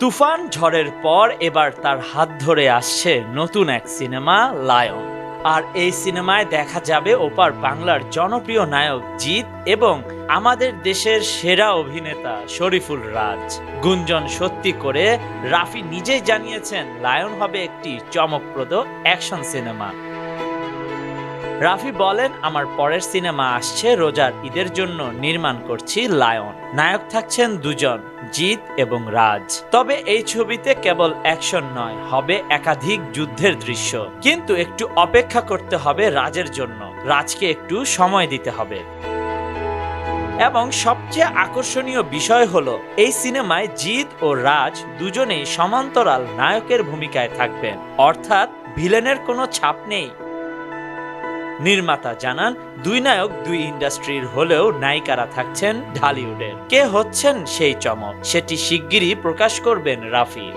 তুফান ঝড়ের পর এবার তার হাত ধরে আসছে নতুন এক সিনেমা, লায়ন। আর এই সিনেমায় দেখা যাবে ওপার বাংলার জনপ্রিয় নায়ক জিৎ এবং আমাদের দেশের সেরা অভিনেতা শরীফুল রাজ। গুঞ্জন সত্যি করে রাফি নিজেই জানিয়েছেন, লায়ন হবে একটি চমকপ্রদ অ্যাকশন সিনেমা। রাফি বলেন, আমার পরের সিনেমা আসছে, রোজার ঈদের জন্য নির্মাণ করছি লায়ন। নায়ক থাকছেন দুজন, জিৎ এবং রাজ। তবে এই ছবিতে কেবল অ্যাকশন নয়, হবে একাধিক যুদ্ধের দৃশ্য। কিন্তু একটু অপেক্ষা করতে হবে রাজের জন্য, রাজকে একটু সময় দিতে হবে। এবং সবচেয়ে আকর্ষণীয় বিষয় হলো, এই সিনেমায় জিৎ ও রাজ দুজনেই সমান্তরাল নায়কের ভূমিকায় থাকবেন। অর্থাৎ, ভিলেনের কোনো ছাপ নেই। নির্মাতা জানান, দুই নায়ক দুই ইন্ডাস্ট্রির হলেও নায়িকারা থাকছেন ঢালিউডের। কে হচ্ছেন সেই চমক? সেটি শিগগিরই প্রকাশ করবেন রাফি।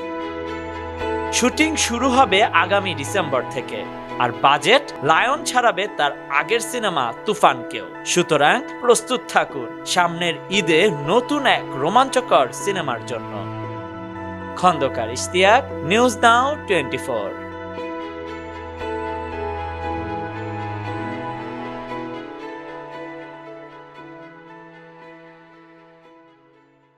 শুটিং শুরু হবে আগামী ডিসেম্বর থেকে, আর বাজেট লায়ন ছাড়াবে তার আগের সিনেমা তুফানকেও। সুতরাং প্রস্তুত থাকুন, সামনের ঈদে নতুন এক রোমাঞ্চকর সিনেমার জন্য। Khandaker Ishtiaq, news now twenty four.